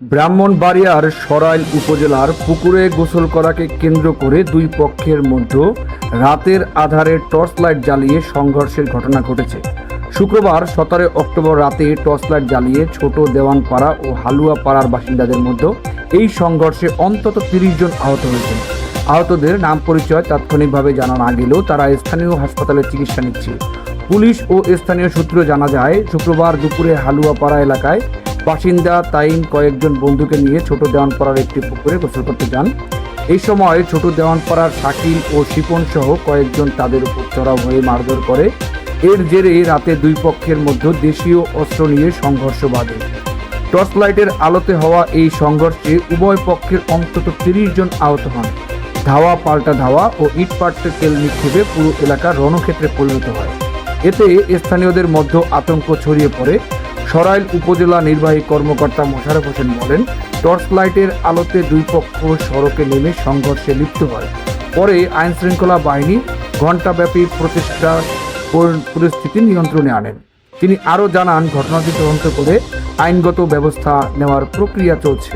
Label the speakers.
Speaker 1: ব্রাহ্মণবাড়িয়ার সরাইল উপজেলার পুকুরে গোসল করাকে কেন্দ্র করে দুই পক্ষের মধ্যে রাতের আধারে টর্চ লাইট জ্বালিয়ে সংঘর্ষের ঘটনা ঘটেছে। শুক্রবার সতেরো অক্টোবর রাতে টর্চ লাইট জ্বালিয়ে ছোট দেওয়ানপাড়া ও হালুয়া পাড়ার বাসিন্দাদের মধ্যে এই সংঘর্ষে অন্তত তিরিশ জন আহত হয়েছেন। আহতদের নাম পরিচয় তাৎক্ষণিকভাবে জানা না গেলেও তারা স্থানীয় হাসপাতালে চিকিৎসা নিচ্ছে। পুলিশ ও স্থানীয় সূত্র জানা যায়, শুক্রবার দুপুরে হালুয়াপাড়া এলাকায় বাসিন্দা তাইম কয়েকজন বন্ধুকে নিয়ে ছোট দেওয়ানপাড়ার একটি পুকুরে গোসল করতে যান। এই সময় ছোট দেওয়ানপাড়ার শাকিল ও শিপন সহ কয়েকজন তাদের উপর চড়াও হয়ে মারধর করে। এর জেরে রাতে দুই পক্ষের মধ্যে দেশীয় অস্ত্র নিয়ে সংঘর্ষ বাধে। টর্চ লাইটের আলোতে হওয়া এই সংঘর্ষে উভয় পক্ষের অন্তত তিরিশ জন আহত হন। ধাওয়া পাল্টা ধাওয়া ও ইট পাট্টের তেল নিক্ষেপে পুরো এলাকা রণক্ষেত্রে পরিণত হয়। এতে স্থানীয়দের মধ্যে আতঙ্ক ছড়িয়ে পড়ে। সরাইল উপজেলা নির্বাহী কর্মকর্তা মোশারফ হোসেন বলেন, টর্চ লাইটের আলোতে দুই পক্ষ সড়কে নেমে সংঘর্ষে লিপ্ত হয়। পরে আইন শৃঙ্খলা বাহিনী ঘণ্টাব্যাপী প্রচেষ্টা পরিস্থিতি নিয়ন্ত্রণে আনেন। তিনি আরও জানান, ঘটনাটি তদন্ত করে আইনগত ব্যবস্থা নেওয়ার প্রক্রিয়া চলছে।